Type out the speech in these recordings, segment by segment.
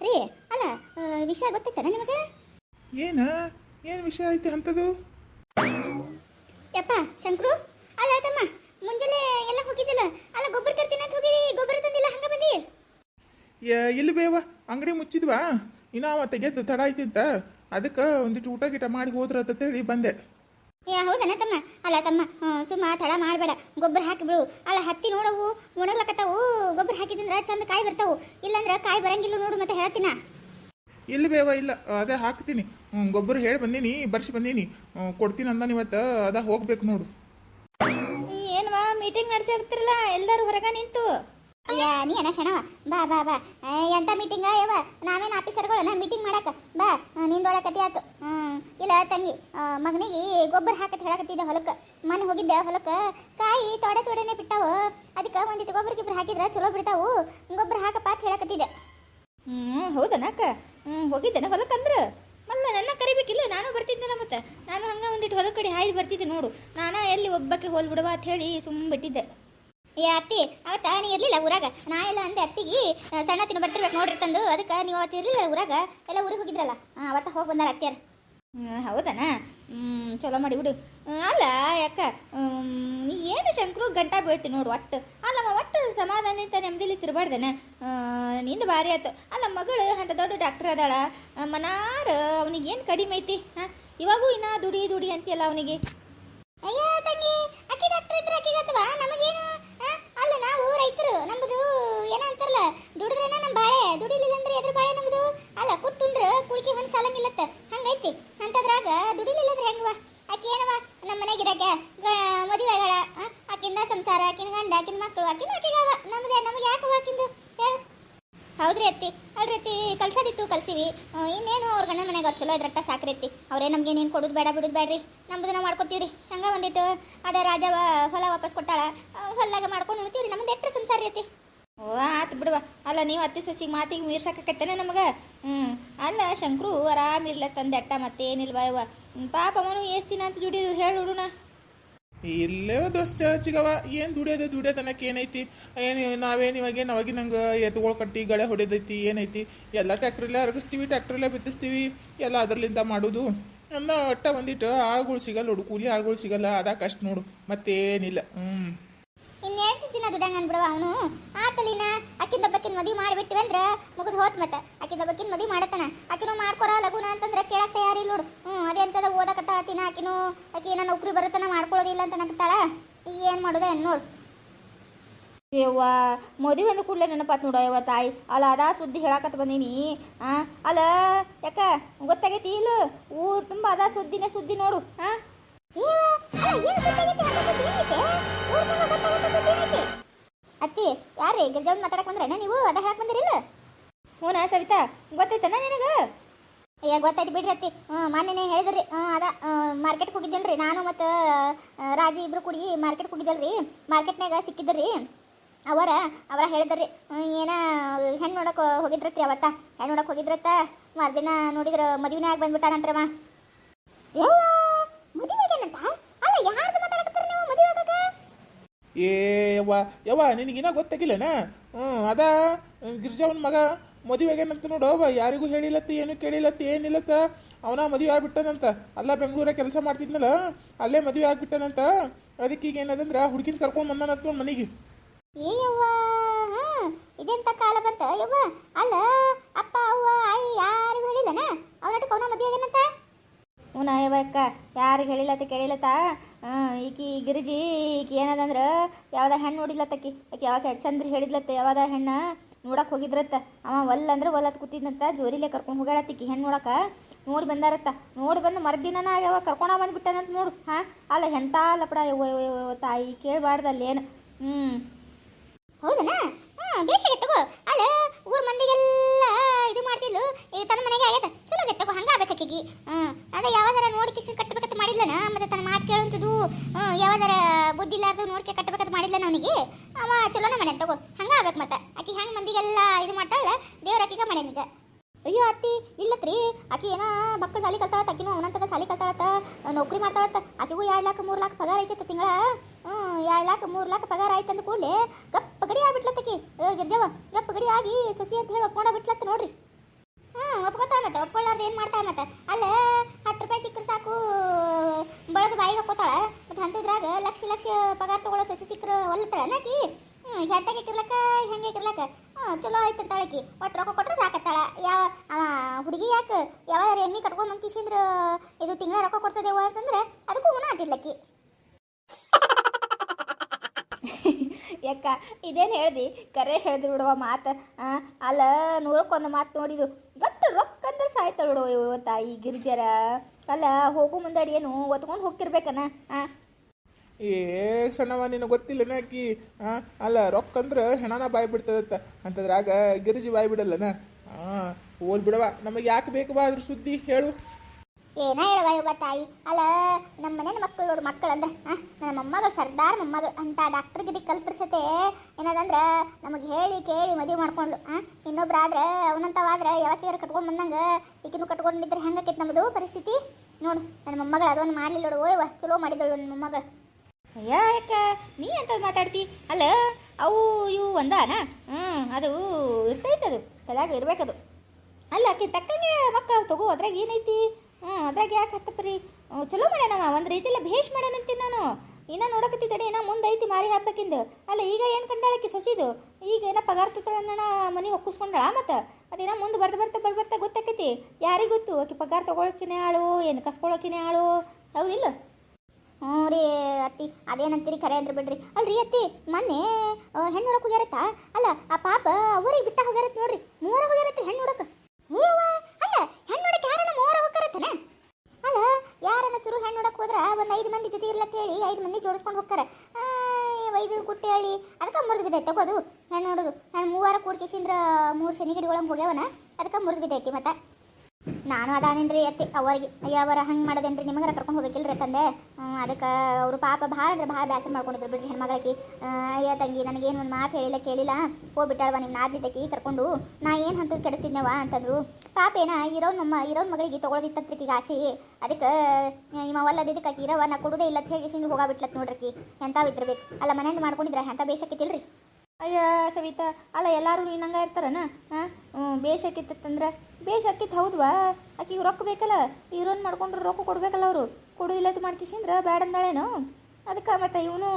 ರೀ ಅಲ್ಲ ವಿಷಯ ಗೊತ್ತೈತನ ನಿಮಗೆ? ಏನ? ಏನು ವಿಷಯ ಐತಿ ಅಂತದು? ಯಪ್ಪ ಶಂಕ್ರು ಅಲ್ಲ ತಮ್ಮ ಮುಂಜಾನೆ ಎಲ್ಲ ಹೋಗಿದ್ದಿಲ್ಲ ಅಲ್ಲ ಗೊಬ್ಬರ ತರ್ತೀನಿ ಅಂತ ಹೋಗಿ ಗೊಬ್ಬರ ತಂದಿಲ್ಲ ಹಂಗ ಬಂದಿ? ಎಲ್ಲಿ ಬೇವ ಅಂಗಡಿ ಮುಚ್ಚಿದ್ವಾ ಇನ್ನ ಅವ ತೆಗೆದು ತಡ ಆಯ್ತಿತ್ತ ಅದಕ್ಕೆ ಒಂದಿಟ್ಟು ಊಟ ಗೀಟ ಮಾಡಿ ಹೋದ್ರ ಅಂತ ಹೇಳಿ ಬಂದೆ. ಹೌದನ ತಮ್ಮ ಅಲ್ಲ ತಮ್ಮ ಸುಮ್ಮ ತಡ ಮಾಡಬೇಡ. ಗೊಬ್ಬರ ಹಾಕಿಬಿಡು. ಅಲ್ಲ ಹತ್ತಿ ನೋಡವು ಒಣಗ್ಲಕತ್ತಾವು ಗೊಬ್ಬರ ಹಾಕಿದ್ರ ಚಂದ ಕಾಯಿ ಬರ್ತಾವು. ಇಲ್ಲಾಂದ್ರೆ ಕಾಯಿ ಬರಂಗಿಲ್ಲ ನೋಡು ಮತ್ತೆ ಹೇಳ್ತೀನ? ಇಲ್ಲ ಬೇವ ಇಲ್ಲ. ಅದೇ ಹಾಕ್ತೀನಿ. ಗೊಬ್ಬರ ಹೇಳಿ ಬಂದೀನಿ ಬರ್ಸಿ ಬಂದೀನಿ. ಕೊಡ್ತೀನಿ ಅಂದ ಇವತ್ತು. ಅದ ಹೋಗ್ಬೇಕು ನೋಡು. ಏನ್ವಾ ಮೀಟಿಂಗ್ ನಡೆಸಿರ್ತಿರಲ್ಲ ಎಲ್ಲರೂ ಹೊರಗ ನಿಂತು? ಅಯ್ಯ, ನೀ ಏನ ಶಣವ ಬಾ ಬಾ ಬಾ. ಎಂತ ಮೀಟಿಂಗ ಯವ ನಾವೇನು ಆಫೀಸರ್ಗಳು ನಾನು ಮೀಟಿಂಗ್ ಮಾಡಕ. ಬಾ ನಿಂದೊಳ ಕತಿ ಆತು. ಇಲ್ಲ ತಂಗಿ ಮಗನಿಗೆ ಗೊಬ್ಬರ ಹಾಕತ್ ಹೇಳಕತ್ತಿದ್ದೆ ಹೊಲಕ್ಕೆ ಮನೆ ಹೋಗಿದ್ದೆ ಹೊಲಕ್ಕೆ ಕಾಯಿ ತೊಡೆ ತೊಡೆನೆ ಬಿಟ್ಟಾವು. ಅದಕ್ಕೆ ಒಂದಿಟ್ಟು ಗೊಬ್ಬರ ಗಿಬ್ಬರ ಹಾಕಿದ್ರೆ ಚಲೋ ಬಿಡ್ತಾವು. ಗೊಬ್ಬರ ಹಾಕಪ್ಪ ಅಂತ ಹೇಳಕತ್ತಿದ್ದೆ. ಹ್ಞೂ ಹೌದನಕ್ಕ. ಹ್ಞೂ ಹೋಗಿದ್ದೇನೆ ಹೊಲಕ್ಕಂದ್ರೆ ಮಲ್ಲ ನನ್ನ ಕರಿಬೇಕಿಲ್ಲ, ನಾನು ಬರ್ತಿದ್ದೆನ ಮತ್ತೆ. ನಾನು ಹಂಗೆ ಒಂದಿಟ್ಟು ಹೊಲ ಕಡೆ ಹಾಯ್ದು ಬರ್ತಿದ್ದೆ ನೋಡು. ನಾನು ಎಲ್ಲಿ ಒಬ್ಬಕ್ಕೆ ಹೋಲ್ ಬಿಡವಾ ಅಂತ ಹೇಳಿ ಸುಮ್ಮನೆ ಬಿಟ್ಟಿದ್ದೆ. ಏ ಅತ್ತಿ ಅವತ್ತ? ನೀ ಇರಲಿಲ್ಲ ಊರಾಗ? ನಾ ಎಲ್ಲ ಅಂದೆ ಅತ್ತಿಗೆ ಸಣ್ಣ ತಿನ್ನು ಬರ್ತಿರ್ಬೇಕು ನೋಡ್ರಿ ತಂದು. ಅದಕ್ಕೆ ನೀವು ಅವತ್ತು ಇರಲಿಲ್ಲ ಊರಾಗ? ಎಲ್ಲ ಊರಿಗೆ ಹೋಗಿದ್ರಲ್ಲ? ಆ, ಅವತ್ತ ಹೋಗಿ ಬಂದಾರ ಅತ್ತಿಯಾರ. ಹೌದನ? ಚಲೋ ಮಾಡಿ ಬಿಡು. ಅಲ್ಲ ಯಾಕ? ನೀ ಏನು ಶಂಕರು ಗಂಟಾ ಬೀಳ್ತಿ ನೋಡು ಒಟ್ಟು. ಅಲ್ಲಮ್ಮ ಒಟ್ಟು ಸಮಾಧಾನಿತ ನೆಮ್ಮದಿಲಿ ತಿರ್ಬಾರ್ದೇನ? ನಿಂದು ಭಾರಿ ಆಯ್ತು ಅಲ್ಲ ಮಗಳು ಅಂತ ದೊಡ್ಡ ಡಾಕ್ಟರ್ ಅದಾಳ. ಮನಾರ ಅವನಿಗೆ ಏನು ಕಡಿಮೆ ಐತಿ? ಹಾಂ ಇವಾಗೂ ಇನ್ನ ದುಡಿ ದುಡಿ ಅಂತೀಯಲ್ಲ ಅವನಿಗೆ? ಅಯ್ಯ ತಂಗಿ ಅಕ್ಕಿ ಡಾಕ್ಟರ್ ಇದ್ರೆ ಅಕ್ಕಿಗೆ ಅಥವಾ ನಮಗೇನು? ನಾವು ರೈತರು ನಮ್ಮದು ಏನಂತಾರಲ್ಲ ದುಡಿದ್ರೇನ ನಮ್ಮ ಬಾಳೆ ದುಡಿಲಿಲ್ಲ ಅಂದ್ರೆ ಎದ್ರ ಬಾಳೆ ನಮ್ದು? ಅಲ್ಲ, ಕೂತ್ುಂಡ್ರ ಕುಳಿಕೆ ಹೊನ್ ಸಾಲಂಗಿಲ್ಲತ್ತ ಹಂಗೈತಿ. ಅಂತದ್ರಾಗ ದುಡಿಲಿಲ್ಲ ಅಂದ್ರೆ ಹೆಂಗವ ಆಕಿ ಏನವ ನಮ್ಮ ಮನೆಗೆ ಮದುವೆ ಮದುವೆಗಳ ಆಕಿಂದ ಸಂಸಾರ, ಆಕಿನ ಗಂಡ, ಆಕಿನ ಮಕ್ಕಳು ಆಕಿನ ಆಕಿಗಾವ ನಮ್ದೇ ನಮಗೆ ಯಾಕವ ಆಕಿಂದು? ಹೌದ್ರಿ ಅತ್ತಿ. ಅಲ್ರಿ ಅತ್ತಿ, ಕಲ್ಸೋದಿತ್ತು, ಕಲ್ಸಿವಿ. ಇನ್ನೇನು ಅವ್ರ ಗಂಡನ ಮನೆಗೆ ಅವ್ರು ಚಲೋ ಇದ್ರಟ್ಟ ಸಾಕ್ರಿ ಅತ್ತಿ. ಅವ್ರೇ ನಮ್ಗೆ ಏನೇನು ಕೊಡೋದು ಬೇಡ, ಬಿಡೋದು ಬೇಡ್ರಿ. ನಮ್ದು ನಾವು ರೀ ಹಂಗ ಬಂದಿತ್ತು. ಅದೇ ರಾಜ ಹೊಲ ವಾಪಸ್ ಕೊಟ್ಟಾಳ. ಹೊಲಾಗ ಮಾಡ್ಕೊಂಡು ರೀ ನಮ್ದು ಎಟ್ರ ಸಂಸಾರ ರೀ ಅತ್ತಿ. ಓ, ಆತು ಬಿಡುವ. ಅಲ್ಲ, ನೀವು ಅತ್ತಿ ಸೊಸಿಗೆ ಮಾತಿಗೆ ಮೀರ್ಸಕತ್ತೇನೆ ನಮಗೆ? ಹ್ಞೂ ಅಲ್ಲ, ಶಂಕರು ಆರಾಮಿರ್ಲ ತಂದೆ ಅಟ್ಟ ಮತ್ತೇನಿಲ್ವ ಇವ ಪಾಪ ಅವನು ಎಷ್ಟು ದಿನ ಅಂತ ದುಡಿದು? ಹೇಳು ಹುಡುನ ಇಲ್ಲೇ ದೋಸ್ತ ಚಿಗವ, ಏನು ದುಡಿಯೋದು ದುಡಿಯೋದನ್ನಕ್ಕೆ ಏನೈತಿ? ಏನು ನಾವೇನು ಇವಾಗ ಏನು ಅವಾಗಿ ನಂಗೆ ಎತ್ತುಗಳು ಕಟ್ಟಿ ಗಳೆ ಹೊಡೆದೈತಿ, ಏನೈತಿ? ಎಲ್ಲ ಟ್ಯಾಕ್ಟ್ರಲ್ಲೇ ಅರಗಿಸ್ತೀವಿ ಟ್ಯಾಕ್ಟ್ರಲ್ಲೇ ಬಿತ್ತಿಸ್ತೀವಿ, ಎಲ್ಲ ಅದರಲ್ಲಿಂದ ಮಾಡೋದು. ಅನ್ನ ಒಟ್ಟ ಒಂದಿಟ್ಟು ಆಳುಗಳು ಸಿಗಲ್ಲ ನೋಡು, ಕೂಲಿ ಆಳುಗಳು ಸಿಗಲ್ಲ ಅದ ಕಷ್ಟ ನೋಡು, ಮತ್ತೇನಿಲ್ಲ. ಹ್ಞೂ ಇನ್ನೆಂಟು ದಿನ ದುಡಂಗ ಅನ್ಬಿಡವ ಅವನು. ಆತಲಿನ ಅಕ್ಕಿ ಬಕ್ಕಿನ ಮದಿ ಮಾಡಿಬಿಟ್ಟಿವಿ ಅಂದ್ರೆ ಮುಗಿದು ಹೋತ್ ಮತ್ತೆ. ಅಕ್ಕಿ ಬಕ್ಕಿನ ಮದಿ ಮಾಡತ್ತಾನ. ಆಕಿನೂ ಮಾಡ್ಕೊರ ಲಗುನ ಅಂತಂದ್ರೆ ಕೇಳಕ್ ತಯಾರಿ ನೋಡು. ಹ್ಞೂ ಅದೇ ಅಂತದ ಓದಕತ್ತಾಳ ತಿನ್ನ ಆಕಿ ಏನೋ ನೌಕರಿ ಬರುತ್ತನ ಮಾಡ್ಕೊಳ್ಳೋದಿಲ್ಲ ಅಂತ ನಗ್ತಾಳ ಏನು ಮಾಡೋದ ನೋಡು. ಯವ್ವ, ಮದುವೆ ಅಂದ ಕೂಡಲೇ ನೆನಪಾತ್ ನೋಡು ಯವ್ವ ತಾಯಿ. ಅಲ್ಲ ಅದಾ ಸುದ್ದಿ ಹೇಳಾಕತ್ ಬಂದೀನಿ. ಆ, ಅಲ್ಲ, ಯಾಕ, ಗೊತ್ತಾಗೈತಿ ಇಲ್ಲ? ಊರು ತುಂಬ ಅದಾ ಸುದ್ದಿನೇ ಸುದ್ದಿ ನೋಡು. ಹಾಂ ಅತ್ತಿ ಯಾರೇ ಗಿರ್ಜಾವ್ ಮಾತಾಡಕ್ ಬಂದ್ರೆ ನೀವು? ಅದ ಹೇಳಕ್ ಬಂದಿರಿಲ್ಲ ಹ್ಞೂನಾ ಸವಿತಾ, ಗೊತ್ತೈತನ ನಿನಗ? ಅಯ್ಯ, ಗೊತ್ತಾಯ್ತು ಬಿಡ್ರಿ ಅತ್ತಿ. ಮೊನ್ನೆನೇ ಹೇಳಿದ್ರಿ. ಅದ ಮಾರ್ಕೆಟ್ಗೆ ಹೋಗಿದ್ದೆಲ್ರಿ ನಾನು ಮತ್ತು ರಾಜಿ ಇಬ್ರು ಕೂಡಿ ಮಾರ್ಕೆಟ್ಗೆ ಹೋಗಿದ್ದಲ್ರಿ. ಮಾರ್ಕೆಟ್ನಾಗ ಸಿಕ್ಕಿದ್ರಿ ಅವರ ಅವರ ಹೇಳಿದ್ರಿ. ಏನ ಹೆಣ್ಣು ನೋಡಕ್ಕೆ ಹೋಗಿದ್ರತ್ರಿ ಅವತ್ತ? ಹೆಣ್ಣು ನೋಡಕ್ಕೆ ಹೋಗಿದ್ರತ್ತ? ಮರ್ದಿನ ನೋಡಿದ್ರ ಮದುವೆನೇ ಆಗಿ ಬಂದ್ಬಿಟ್ಟಾರಂತ್ರಮ್ಮ ಮದುವೆಗೇನಂತ ಅಲ್ಲ ಯಾರ್ದು ಮಾತಾಡಕತ್ತೀರಿ ನೀವು ಮದುವೆ ಆಗಾಕ ಏ ಯವ್ವ ಯವ್ವ ನಿನಗಿನ್ನ ಗೊತ್ತಾಗಿಲ್ಲನ? ಹ್ಞೂ ಅದ? ಗಿರ್ಜಾವನ್ ಮಗ ಮದುವೆಗೇನಂತ ನೋಡು ಅವ್ವ ಯಾರಿಗೂ ಹೇಳಿಲ್ಲತ್ತ ಏನು ಕೇಳಿಲ್ಲತ್ತ ಏನಿಲ್ಲತ್ತ? ಅವನ ಮದುವೆ ಆಗ್ಬಿಟ್ಟನಂತ. ಅಲ್ಲ ಬೆಂಗಳೂರ ಕೆಲಸ ಮಾಡ್ತಿದ್ನಲ್ಲ ಅಲ್ಲೇ ಮದುವೆ ಆಗ್ಬಿಟ್ಟನಂತ. ಅದಕ್ಕೆ ಈಗ ಏನದಂದ್ರ ಹುಡುಗಿನ ಕರ್ಕೊಂಡು ಬಂದಾನಂತ ನೋಡ್ ಮನೆಗೆ. ಏ ಯವ್ವ ಇದೆಂತ ಕಾಲ ಬಂತ? ಯವ್ವ ಅಲ್ಲ ಅಪ್ಪ ಅವ್ವ ಆಯಿ ಯಾರಿಗೂ ಹೇಳಿಲ್ಲನ? ಅವನಟ್ಟು ಮದುವೆ ಆಗೇನಂತ? ಯವ್ವ ಅಕ್ಕ ಯಾರಿಗೆ ಹೇಳಿಲ್ಲತ್ತ ಕೇಳಿಲ್ಲತ್ತ? ಈಕಿ ಗಿರಿಜಿ, ಈಕಿ ಏನದಂದ್ರೆ, ಯಾವ್ದ ಹೆಣ್ಣು ನೋಡಿಲ್ಲತ್ತಕಿ ಆಕಿ ಯಾವಾಗ ಚಂದ್ರ ಹೇಳಿದ್ಲತ್ತ, ಯಾವ್ದ ಹೆಣ್ಣ ನೋಡಕ್ ಹೋಗಿದ್ರತ್ತ? ಅವ ಒಲ್ಲ ಅಂದ್ರೆ ಒಲ್ಲತ್ ಕೂತಿದ್ನಂತ ಜೋರಿಲೆ ಕರ್ಕೊಂಡು ಹೋಗ್ಯಾಳತ್ತಿಕಿ ಹೆಣ್ಣು ನೋಡಕ. ನೋಡಿ ಬಂದಾರತ್ತ. ನೋಡಿ ಬಂದು ಮರ್ದಿನ ಯಾವ ಕರ್ಕೊಂಡ ಬಂದ್ಬಿಟ್ಟನಂತ ನೋಡು. ಹಾಂ? ಅಲ್ಲ ಎಂತ ಲಪಡ ತಾಯಿ ಕೇಳಬಾರ್ದಲ್ಲೇನು ಹ್ಞೂ ಹೌದನಾ? ಹಾಂ ಬೇಷಾಗೈತೆ ತಗೋ. ಅಲ್ಲ, ಊರ್ ಮಂದಿಗೆಲ್ಲ ಇದು ಮಾಡ್ತಿದ್ಲು. ಈ ತನ್ನ ಮನೆಗೆ ಆಗೈತೆ ಚಲೋ ಆಗೈತೆ ತಗೋ, ಹಂಗ ಆಗ್ಬೇಕಾಕಿಗಿ ಹ್ಮ್ ಅದೇ ಯಾವ್ದಾರ ನೋಡಿ ಕಿಶನ್ ಕಟ್ಟಬೇಕಂತ ಮಾಡಿದ್ಲನ? ಮತ್ತೆ ತನ್ನ ಮಾತು ಕೇಳುವಂಥದ್ದು ಯಾವ್ದಾರ ಬುದ್ಧಿ ಇಲ್ಲಾರ್ದು ನೋಡ್ಕೆ ಕಟ್ಟಬೇಕಂತ ಮಾಡಿದ್ಲನ ಅವನಿಗೆ? ಅವ ಚಲೋನ ಮಾಡ್ಯಾನ ತಗೋ, ಹಂಗ ಆಗ್ಬೇಕು ಮತ್ತೆ. ಆಕಿ ಹೆಂಗೆ ಮಂದಿಗೆಲ್ಲ ಇದು ಮಾಡ್ತಾಳೆ ದೇವ್ರ ಮನೆ ಮಾಡ್ಯಾನೀಗ ಅಯ್ಯೋ ಅತ್ತಿ, ಇಲ್ಲತ್ರಿ. ಆಕಿ ಏನ ಮಕ್ಕಳು ಸಾಲಿ ಕಲ್ತಾಳತ್ತ ಆಕಿನೂ ಅವನಂತದ ಸಾಲಿ ಕಲ್ತಾಳತ್ತ ನೌಕರಿ ಮಾಡ್ತಾಳತ್ತ ಆಕಿಗೂ ಎರಡು ಲಾಖ ಮೂರು ಲಾಖ ಪಗಾರ ಐತೆ ತಿಂಗಳ. ಎರಡು ಲಾಖ ಮೂರು ಲಾಖ ಪಗಾರ ಆಯ್ತು ಅಂದ ಕೂಡಲೇ ಗಪ್ಪ ಗಡಿ ಆಗ್ಬಿಟ್ಲತ್ತಕಿ ಗಿರ್ಜವ ಗಪ್ಪ ಗಡಿ ಆಗಿ ಸೊಸಿ ಅಂತ ಹೇಳಿ ಒಪ್ಕೊಂಡ ಬಿಟ್ಲತ್ತ ನೋಡ್ರಿ. ಹ್ಞೂ ಒಪ್ಕೋತಾಳ ಮತ್ತೆ, ಒಪ್ಕೊಳ್ಳಾರ್ದು ಏನು ಮಾಡ್ತಾನತ ಮತ್ತೆ? ಅಲ್ಲ ಹತ್ತು ರೂಪಾಯಿ ಸಿಕ್ಕರೆ ಸಾಕು, ಬಳದು ಬಾಯಿಗೆ ಹಾಕೋತಾಳ ಮತ್ತು ಅಂಥದ್ರಾಗ ಲಕ್ಷ ಲಕ್ಷ ಪಗಾರ ತಗೊಳ್ಳೋ ಸೊಸೆ ಸಿಕ್ಕರೆ ಒಲ್ಲತಾಳ ನಾಕಿ ಹ್ಞೂ ಹೆಂತಾಗ ಇಕ್ಕಿರ್ಲಕ್ಕ, ಹೆಂಗೆ ಇಕ್ಕಿರ್ಲಕ್ಕ? ಹ್ಞೂ ಚಲೋ ಐತೆ ತಾಳಕಿ ಒಟ್ಟು ರೊಕ್ಕ ಕೊಟ್ರೆ ಸಾಕತ್ತಾಳ. ಯಾವ ಹುಡುಗಿ ಯಾಕೆ? ಯಾವ್ದಾರು ಎಮ್ಮಿ ಕಟ್ಕೊಂಡು ಬಂದ್ಕಿಸಿಂದ್ರ ಇದು ತಿಂಗಳ ರೊಕ್ಕ ಕೊಡ್ತದೇವ ಅಂತಂದ್ರೆ ಅದಕ್ಕೂ ಗುಣ ಆತಿಲ್ಲಕ್ಕಿ ಯಾಕ ಇದೇನು ಹೇಳ್ದಿ? ಕರೆ ಹೇಳಿದ್ರು ಬಿಡುವ ಮಾತು. ಅಲ್ಲ ನೂರಕ್ಕೊಂದು ಮಾತು ನೋಡಿದು. ಸಾಯ್ತಾಳ ನೋಡು ಇವ ತಾಯಿ ಗಿರ್ಜರ. ಅಲ್ಲ, ಹೋಗು ಮುಂದೆ ಏನು, ಒತ್ಕೊಂಡು ಹೋಗ್ತಿರ್ಬೇಕನ? ಆ? ಏ ಸಣ್ಣವ ನಿನಗೆ ಗೊತ್ತಿಲ್ಲನ ಆಕಿ? ಅಲ್ಲ, ರೊಕ್ಕ ಅಂದ್ರೆ ಹೆಣನ ಬಾಯಿ ಬಿಡ್ತದತ್ತ. ಅಂತದ್ರಾಗ ಗಿರಿಜಿ ಬಾಯಿ ಬಿಡಲ್ಲನ? ಹಾಂ ಓದ್ ಬಿಡವ ನಮಗೆ ಯಾಕೆ ಬೇಕವಾ ಅದ್ರ ಸುದ್ದಿ ಹೇಳು. ಏನ ಹೇಳುವ ಇವ ತಾಯಿ? ಅಲ್ಲ ನಮ್ಮ ಮನೇನ ಮಕ್ಕಳು ನೋಡು ಮಕ್ಕಳು ಅಂದ್ರೆ ನನ್ನ ಮೊಮ್ಮಗಳು ಸರ್ದಾರ್ ಮೊಮ್ಮಗಳು ಅಂತ ಡಾಕ್ಟರ್ ಗಿರಿ ಕಲ್ಪಿಸತೆ ಏನದಂದ್ರೆ, ನಮಗೆ ಹೇಳಿ ಕೇಳಿ ಮದುವೆ ಮಾಡ್ಕೊಂಡು ಇನ್ನೊಬ್ರಾದ್ರೆ, ಅವನಂತವಾದ್ರೆ ಯಾವತ್ತಿಗಾರ ಕಟ್ಕೊಂಡು ಬಂದಂಗೆ ಈಗಿನೂ ಕಟ್ಕೊಂಡಿದ್ರೆ ಹೆಂಗಾಕೈತೆ ನಮ್ಮದು ಪರಿಸ್ಥಿತಿ? ನೋಡು, ನನ್ನ ಮೊಮ್ಮಗಳು ಅದೊಂದು ಮಾಡಲಿಲ್ಲ ನೋಡು ಓಯ್ವ ಚಲೋ ಮಾಡಿದಳು ನನ್ನ ಮೊಮ್ಮಗಳು. ಯಾಕ? ನೀ ಅಂತ ಮಾತಾಡ್ತಿ? ಅಲ್ಲ ಅವು, ಇವು ಒಂದಾನ? ಹ್ಞೂ ಅದು ಇರ್ತೈತದು, ತಲೆಯಾಗ ಇರ್ಬೇಕದು. ಅಲ್ಲ ಅಕ್ಕಿ ತಕ್ಕಂಗೆ ಮಕ್ಕಳು ತಗೋ, ಅದ್ರಾಗ ಏನೈತಿ? ಹ್ಞೂ ಅದ್ರಾಗ ಯಾಕೆ ಹತ್ತಪ್ರಿ ಚಲೋ ಮಾಡ್ಯಾನವ ಒಂದು ರೀತಿಲ್ಲ ಭೇಷ್ ಮಾಡ್ಯಾನಂತೀನಿ ನಾನು. ಇನ್ನ ನೋಡಕತ್ತಿ ತಡಿ ಇನ್ನ ಮುಂದೆ ಐತಿ ಮಾರಿ ಹಾಕ್ಬೇಕಿಂದು ಅಲ್ಲ, ಈಗ ಏನು ಕಂಡಾಳಕ್ಕೆ ಸೊಸಿದು? ಈಗ ಏನ ಪಗಾರ ತುತ್ತಳನ್ನ ಮನೆ ಒಕ್ಕಿಸ್ಕೊಂಡಾಳ ಮತ್ತೆ? ಅದೇನ ಮುಂದೆ ಬರ್ದು ಬರ್ತಾ ಬರ್ದು ಬರ್ತಾ ಗೊತ್ತಾಕೈತಿ. ಯಾರಿಗೆ ಗೊತ್ತು? ಆಕೆ ಪಗಾರ ತೊಗೊಳಕಿನೇ ಆಳು, ಏನು ಕಸ್ಕೊಳಕಿನೇ ಆಳು? ಹೌದಿಲ್ಲ? ಹ್ಞೂ ರೀ ಅತ್ತಿ, ಅದೇನಂತೀರಿ ಖರೆ ಅಂದ್ರೆ ಬಿಡ್ರಿ. ಅಲ್ರಿ ಅತ್ತಿ, ಮೊನ್ನೆ ಹೆಣ್ಣು ನೋಡಕ್ಕೆ ಹೋಗ್ಯಾರತ್ತ? ಅಲ್ಲ, ಆ ಪಾಪ ಅವ್ರಿಗೆ ಬಿಟ್ಟ ಹೋಗ್ಯಾರತ್ ನೋಡ್ರಿ. ಮೂರ ಹೋಗ್ಯಾರತ್ರಿ ಹೆಣ್ಣು ನೋಡಕ್ ಹೂವ ಅಲ್ಲ ಹೆಣ್ಣು ನೋಡಕ್ ಯಾರನ್ನ ಮೂವರ ಹೋಗ್ತಾರತ್ತನ ಅಲ್ಲ ಯಾರನ್ನ ಸುರು ಹೆಣ್ಣು ನೋಡಕ್ ಹೋದ್ರ ಒಂದ್ ಐದು ಮಂದಿ ಹೇಳಿ, ಐದು ಮಂದಿ ಜೋಡಿಸ್ಕೊಂಡು ಹೋಗ್ತಾರ. ಐದು ಗುಟ್ಟೆ ಹೇಳಿ, ಅದಕ್ಕೆ ಮುರಿದು ಬಿದ್ದೈತೆ ತಗೋದು ಹೆಣ್ಣು ನೋಡೋದು. ಹೆಣ್ಣು ಮೂವಾರ ಕೂಡ್ಕೇಸಿಂದ್ರ ಮೂರು ಶನಿಗಿಡಿ ಒಳಗೆ ಹೋಗ್ಯಾವನ, ಅದಕ್ಕೆ ಮುರಿದು ಬಿದ್ದೈತಿ ಮತ್ತೆ. ನಾನು ಅದಾನೇನ್ರಿ ಅತ್ತಿ. ಅವರಿಗೆ, ಅಯ್ಯ, ಅವರ ಹಂಗೆ ಮಾಡೋದೇನ್ರಿ? ನಿಮಗಾರ ಕರ್ಕೊಂಡು ಹೋಗ್ಬೇಕಿಲ್ರಿ ತಂದೆ? ಅದಕ್ಕೆ ಅವರು ಪಾಪ ಭಾಳ ಅಂದ್ರೆ ಭಾಳ ಬೇಸರ ಮಾಡ್ಕೊಂಡಿದ್ರು ಬಿಡ್ರಿ ಹೆಣ್ಮಗಳಕಿ. ಅಯ್ಯ ತಂಗಿ, ನನಗೇನು ಒಂದು ಮಾತು ಹೇಳಿಲ್ಲ ಕೇಳಿಲ್ಲ? ಹೋಗ್ಬಿಟ್ಟಾಳವ ನಿಮ್ಮ ನಾದ್ನಿದ್ದಕಿ ಕರ್ಕೊಂಡು? ನಾ ಏನು ಅಂತ ಕೆಡಿಸ್ತಿದ್ನವ ಅಂತಂದ್ರು. ಪಾಪ ಏನ, ಇರೋನ್ ನಮ್ಮ, ಇರೋನ್ ಮಗಳಿಗೆ ತೊಗೊಳೋದಿತ್ತಂತ್ರಿ ಈಗ ಆಸೆ. ಅದಕ್ಕೆ ಇವ ಒಲ್ಲದಿದ್ದಕ್ಕೆ ಇರವ, ನಾ ಕೊಡುದೇ ಇಲ್ಲ ಅಂತ ಹೇಳಿ ಸಿಂಗ್ ಹೋಗಾಬಿಟ್ಲತ್ ನೋಡ್ರಿ ಎಂತಾವ್ ಇದ್ರಬೇಕು? ಅಲ್ಲ, ಮನೆಯಿಂದ ಮಾಡ್ಕೊಂಡಿದ್ರ ಎಂತ ಬೇಷಕ್ಕಿತ್ತಿಲ್ರಿ? ಅಯ್ಯ, ಸವಿತಾ, ಅಲ್ಲ ಎಲ್ಲರೂ ನೀನಂಗ ಇರ್ತಾರನ? ಹಾಂ ಹ್ಞೂ ಬೇಷಕ್ಕಿತ್ತಂದ್ರೆ ಬೇಷಕ್ಕಿತ್ತು ಹೌದ್ವಾ ಆಕಿಗೆ ರೊಕ್ಕ ಬೇಕಲ್ಲ? ಇರೋನ್ ಮಾಡ್ಕೊಂಡ್ರೆ ರೊಕ್ಕ ಕೊಡ್ಬೇಕಲ್ಲ ಅವರು. ಕೊಡೋದಿಲ್ಲ ಅಂತ ಬ್ಯಾಡ ಅಂದಾಳೇನು? ಅದಕ್ಕೆ ಮತ್ತೆ ಇವನು,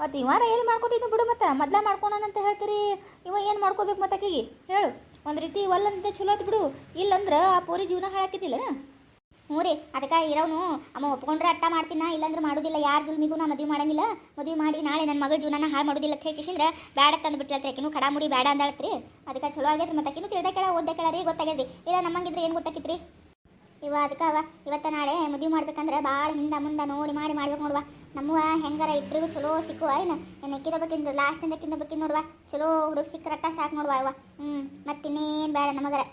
ಮತ್ತೆ ಇವಾರ ಎಲ್ಲಿ ಮಾಡ್ಕೊತಿದ್ದು ಬಿಡು ಮತ್ತೆ. ಮೊದ್ಲ ಮಾಡ್ಕೊಳನಂತ ಹೇಳ್ತೀರಿ. ಇವ ಏನು ಮಾಡ್ಕೋಬೇಕು ಮತ್ತೆ ಆಕಿಗೆ ಹೇಳು. ಒಂದು ರೀತಿ ಒಲ್ಲಂತೆ ಚಲೋ ಆಯ್ತು ಬಿಡು. ಇಲ್ಲಂದ್ರೆ ಆ ಪೋರಿ ಜೀವನ ಹಾಳಾಕಿದ್ದಿಲ್ಲ ಹ್ಞೂ ರೀ, ಅದಕ್ಕೆ ಇರೋನು, ಅಮ್ಮ ಒಪ್ಕೊಂಡ್ರೆ ಅಟ್ಟ ಮಾಡ್ತೀನ, ಇಲ್ಲಾಂದ್ರೆ ಮಾಡೋದಿಲ್ಲ, ಯಾರ ಜುಲ್ಮಿಗೂ ನಾ ಮದುವೆ ಮಾಡಂಗಿಲ್ಲ. ಮದುವೆ ಮಾಡಿ ನಾಳೆ ನನ್ನ ಮಗಳ ಜೀವನ ಹಾಳು ಮಾಡೋದಿಲ್ಲ ಅಂತ ಹೇಳಿಸಿಂದ್ರೆ ಬ್ಯಾಡ ತಂದು ಬಿಟ್ಲತ್ರಿ ಆಕಿನೂ ಕಡ ಮುಡಿ ಬೇಡ ಅಂದಾಳತ್ರಿ. ಅದಕ್ಕೆ ಚಲೋ ಆಗೈತ್ರಿ ಮತ್ತೆ ಆಕಿನೂ ತಿಳಿದ ಕೇಳ, ಓದ್ದೆ ಕೆಳ ರೀ ಗೊತ್ತಾಗ್ಯದ್ರಿ ಇಲ್ಲ ನಮ್ಮಂಗಿದ್ರೆ ಏನು ಗೊತ್ತಾಕಿತ್ರಿ? ಇವ ಅದಕ್ಕೆ ಅವ, ಇವತ್ತ ನಾಳೆ ಮದುವೆ ಮಾಡ್ಬೇಕಂದ್ರೆ ಭಾಳ ಹಿಂದ ಮುಂದೆ ನೋಡಿ ಮಾಡಿ ಮಾಡ್ಬೇಕು ನೋಡುವ. ನಮ್ಮವ ಹೆಂಗಾರ ಇಬ್ಬರಿಗೂ ಚಲೋ ಸಿಕ್ಕುವ, ಏನು? ಏನು ಎಕ್ಕಿದ ಲಾಸ್ಟ್ ಲಾಸ್ಟಿಂದ ಕಿಂದ ಬಕ್ಕಿಂದ ನೋಡುವ. ಚಲೋ ಹುಡುಗ ಸಿಕ್ಕರಟ್ಟ ಸಾಕು ನೋಡುವ ಇವ. ಹ್ಞೂ ಮತ್ತಿನ್ನೇನು ಬೇಡ ನಮಗರ.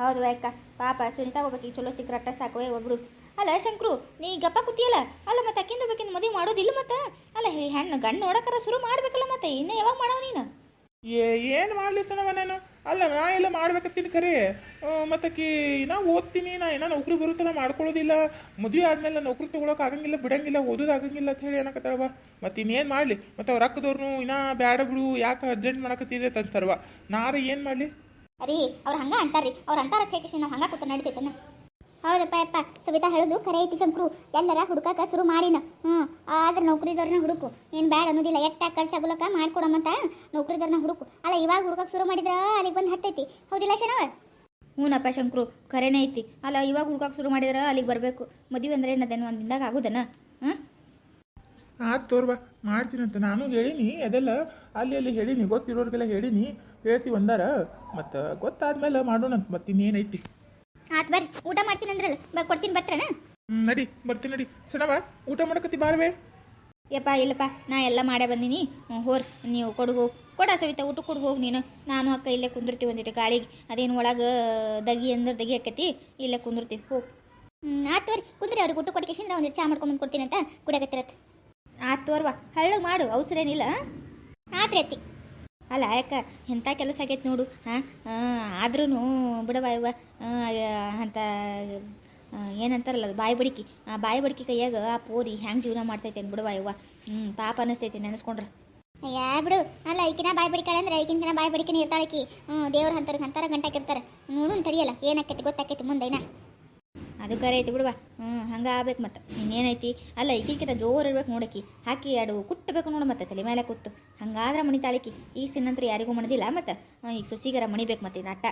ಹೌದು ಅಕ್ಕ. ಪಾಪ ಸುನಿತಾ ಹೋಗ್ಬೇಕು ಚಲೋ ಸಿಕ್ರಟ್ಟ ಸಾಕು ಒಬ್ರು. ಅಲ್ಲ ಶಂಕ್ರು, ನೀ ಗಪ್ಪ ಕೂತಿಯಲ್ಲ? ಅಲ್ಲ ಮತ್ತೆ ಅಕ್ಕಿಂದ ಬೇಕಿಂದ ಮದುವೆ ಮಾಡೋದಿಲ್ಲ ಮತ್ತೆ? ಅಲ್ಲ ಹೇ ಹೆಣ್ಣು ಗಂಡು ನೋಡಕ್ಕಾರ ಶುರು ಮಾಡ್ಬೇಕಲ್ಲ ಮತ್ತೆ? ಇನ್ನೇ ಯಾವಾಗ ಮಾಡವ ನೀನು? ಏ, ಏನು ಮಾಡಲಿ ಸಣವ ನಾನು? ಅಲ್ಲ ನಾ ಎಲ್ಲ ಮಾಡ್ಬೇಕತ್ತೀನಿ ಖರೆ. ಮತ್ತಕಿ ನಾ ಓದ್ತೀನಿ, ನಾ ಏನೋ ನೌಕರಿ ಬರುತ್ತಲ್ಲ ಮಾಡ್ಕೊಳ್ಳೋದಿಲ್ಲ. ಮದುವೆ ಆದ್ಮೇಲೆ ನೌಕರಿ ತೊಗೊಳಕ್ ಆಗಂಗಿಲ್ಲ, ಬಿಡಂಗಿಲ್ಲ, ಓದೋದು ಆಗಂಗಿಲ್ಲ ಅಂತ ಹೇಳಿ ಏನಕತ್ತಳವ ಮತ್ತೆ ಇನ್ನೇನು ಮಾಡಲಿ? ಮತ್ತು ಅವ್ರ ಅಕ್ಕದವ್ರು ಇನ್ನ ಬ್ಯಾಡ ಬಿಡು, ಯಾಕೆ ಅರ್ಜೆಂಟ್ ಮಾಡಕತ್ತಿದೆ ಸರ್ವ. ನಾರ ಏನು ಮಾಡಲಿ? ರೀ ಅವ್ರು ಹಂಗ ಅಂತಾರ್ರಿ. ಅವ್ರು ಅಂತಾರ ಹೇಗೆ ನಾವು ಹಂಗ ಕೂತ ನಡಿತೈತನ? ಹೌದಪ್ಪ ಯಪ್ಪ, ಸವಿತಾ ಹೇಳೋದು ಕರೆ ಐತಿ ಶಂಕ್ರು. ಎಲ್ಲರ ಹುಡುಕಾಕ ಶುರು ಮಾಡಿನ. ಹ್ಞೂ, ಆದ್ರೆ ನೌಕರಿದವ್ರನ್ನ ಹುಡುಕು. ಏನು ಬ್ಯಾಡ ಅನ್ನೋದಿಲ್ಲ, ಎಟ್ಟ ಖರ್ಚಾಗುಲಕ ಮಾಡ್ಕೊಡಮ್ಮಂತ ನೌಕರಿದವ್ರನ್ನ ಹುಡುಕು. ಅಲ್ಲ, ಇವಾಗ ಹುಡುಕಕ್ಕೆ ಶುರು ಮಾಡಿದ್ರ ಅಲ್ಲಿಗೆ ಬಂದು ಹತ್ತೈತಿ. ಹೌದಿಲ್ಲ ಶನವ ಹ್ಞೂನಪ್ಪ ಶಂಕ್ರು ಖರೇನೇ ಐತಿ. ಅಲ್ಲ, ಇವಾಗ ಹುಡುಕಾಕ ಶುರು ಮಾಡಿದ್ರ ಅಲ್ಲಿಗೆ ಬರಬೇಕು. ಮದುವೆ ಅಂದ್ರೆ ಏನದೇನು ಒಂದಿಂದಾಗ ಆಗುದನ? ಹಾಂ ಆಯ್ತು ತೋರ್ವ ಮಾಡ್ತೀನಂತ ನಾನು ಹೇಳೀನಿ ಅದೆಲ್ಲ ಅಲ್ಲಿ ಅಲ್ಲಿ ಹೇಳೀನಿ ಗೊತ್ತಿರೋರಿಗೆಲ್ಲ ಹೇಳೀನಿ. ಹೇಳ್ತೀವಿ ಒಂದಾರ ಮತ್ತು ಗೊತ್ತಾದ್ಮೇಲೆ ಮಾಡೋಣಂತ ಮತ್ತೆ ಇನ್ನೇನೈತಿ. ಆತ್ ಬರ್ರಿ ಊಟ ಮಾಡ್ತೀನಿ ಅಂದ್ರಲ್ಲ ಬ ಕೊಡ್ತೀನಿ ಬರ್ತಾರನ? ಹ್ಞೂ ನಡಿ ಬರ್ತೀನಿ ನಡಿ. ಸಣವ ಊಟ ಮಾಡಕತ್ತಿ ಬಾರ್ವೆ ಯಪ್ಪ ಇಲ್ಲಪ್ಪ ನಾ ಎಲ್ಲ ಮಾಡೇ ಬಂದೀನಿ. ಹೋರ್ ನೀವು ಕೊಡು ಹೋಗಿ. ಕೊಡ ಸವಿತಾ ಊಟ ಕೊಡು ಹೋಗಿ ನೀನು. ನಾನು ಅಕ್ಕ ಇಲ್ಲೇ ಕುಂದಿರ್ತೀವಿ ಒಂದಿಟ್ಟು ಗಾಳಿಗೆ. ಅದೇನು ಒಳಗೆ ದಗಿ ಅಂದ್ರೆ ದಗಿ ಹಾಕತಿ ಇಲ್ಲೇ ಕುಂದಿರ್ತೀವಿ ಹೋಗಿ. ಹ್ಞೂ ಆಯ್ತು ರೀ ಕುಂದ್ರಿ ಅವ್ರಿಗೆ ಊಟ ಕೊಟ್ಟಿಗೆ ಒಂದು ಚಾ ಮಾಡ್ಕೊಂಬಂದು ಕೊಡ್ತೀನಿ ಅಂತ ಕುಡಿಯಕತ್ತಿರತ್ತೆ ಆತ್ ತೋರ್ವ ಹಳ್ಳಗೆ ಮಾಡು, ಅವಸರೇನಿಲ್ಲ ಏನಿಲ್ಲ ಆತ್ರಿ ಅತ್ತಿ. ಅಲ್ಲ, ಯಾಕ ಎಂಥ ಕೆಲಸ ಆಗೈತೆ ನೋಡು ಹಾಂ ಆದ್ರೂ ಬಿಡವ ಇವ ಅಂತ ಏನಂತಾರಲ್ಲ ಅದು, ಬಾಯಿ ಬಡಿಕಿ, ಆ, ಬಾಯಿ ಬಡಿಕಿ ಕೈಯಾಗ ಆ ಪೋರಿ ಹ್ಯಾಂಗೆ ಜೀವನ ಮಾಡ್ತೈತೆ ಬಿಡವ ಇವ ಹ್ಞೂ ಪಾಪ ಅನಿಸ್ತೈತಿ ನೆನೆಸ್ಕೊಂಡ್ರೆ. ಯಾ ಬಿಡು, ಅಲ್ಲ, ಈಕಿನ ಬಾಯಿ ಬಡಿಕಾಳೆ ಅಂದ್ರೆ ಈಕಿನ ಬಾಯಿ ಬಡಿಕೆ ಇರ್ತಾಳಕಿ ಹ್ಞೂ ದೇವ್ರ ಹಂತರ ಹಂತಾರ ಗಂಟಾಕಿರ್ತಾರೆ. ನೋಡು ತಡಿಯಲ್ಲ ಏನಾಕೈತಿ ಗೊತ್ತಾಕೈತಿ ಮುಂದೈನ? ಅದು ಕರೆ ಐತಿ ಬಿಡುವ ಹ್ಞೂ ಹಂಗೆ ಆಗ್ಬೇಕು ಮತ್ತೆ. ಇನ್ನೇನೈತಿ? ಅಲ್ಲ ಈಕಿಕಿನ ಜೋರು ಇರ್ಬೇಕು ನೋಡಕ್ಕಿ. ಹಾಕಿ ಎರಡು ಕುಟ್ಟಬೇಕು ನೋಡು ಮತ್ತೆ, ತಲೆ ಮೇಲೆ ಕೂತು. ಹಂಗಾದ್ರೆ ಮಣಿತಾಳಿಕಿ ಈ ಸಿನ್ನಂತ್ರ ಯಾರಿಗೂ ಮಣದಿಲ್ಲ ಮತ್ತೆ. ಈಗ ಸೊಸಿಗರ ಮಣಿಬೇಕು ಮತ್ತೆ ನಟ್ಟ.